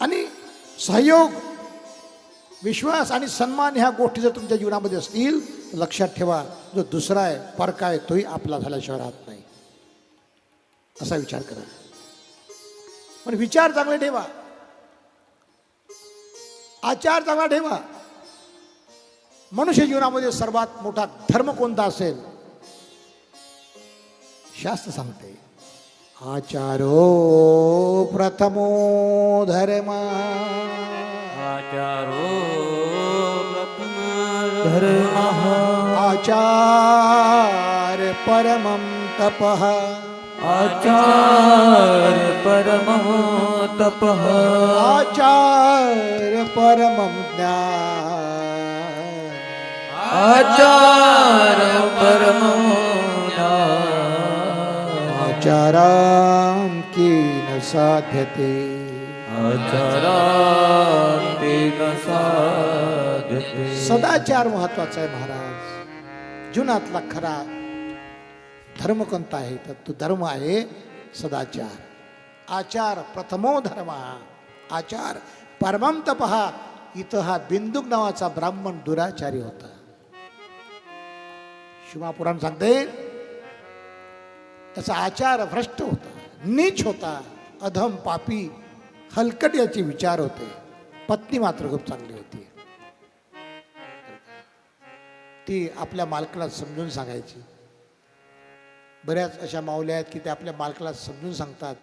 आणि सहयोग विश्वास आणि सन्मान ह्या गोष्टी जर तुमच्या जीवनामध्ये असतील तर लक्षात ठेवा जो दुसरा आहे फरक आहे तोही आपला झाल्याशिवाय राहत नाही. असा विचार करा. पण विचार चांगले ठेवा. आचार चांगला ठेवा. मनुष्य जीवनामध्ये सर्वात मोठा धर्म कोणता असेल? शास्त्र सांगते. आचारो प्रथमो धर्म आचारो प्रथम धर्मः। आचार परमं तपः। आचार परमो तपः। आचार परमं ज्ञान। आचार परमो आचारां कीन साध्यते। आचारान्तेन साध्यते। सदाचार महत्त्वाचा आहे महाराज. जीवनातला खरा धर्म कोणता आहे? तर तो धर्म आहे सदाचार. आचार प्रथमो धर्म आचार परमम तपहा इथं हा बिंदुक नावाचा ब्राह्मण दुराचारी होता. शिवापुराण सांगते त्याचा आचार भ्रष्ट होता नीच होता अधम पापी हलकट याचे विचार होते. पत्नी मात्र खूप चांगली होती. ती आपल्या मालकाला समजून सांगायची. बऱ्याच अशा माऊल्या आहेत की ते आपल्या मालकाला समजून सांगतात.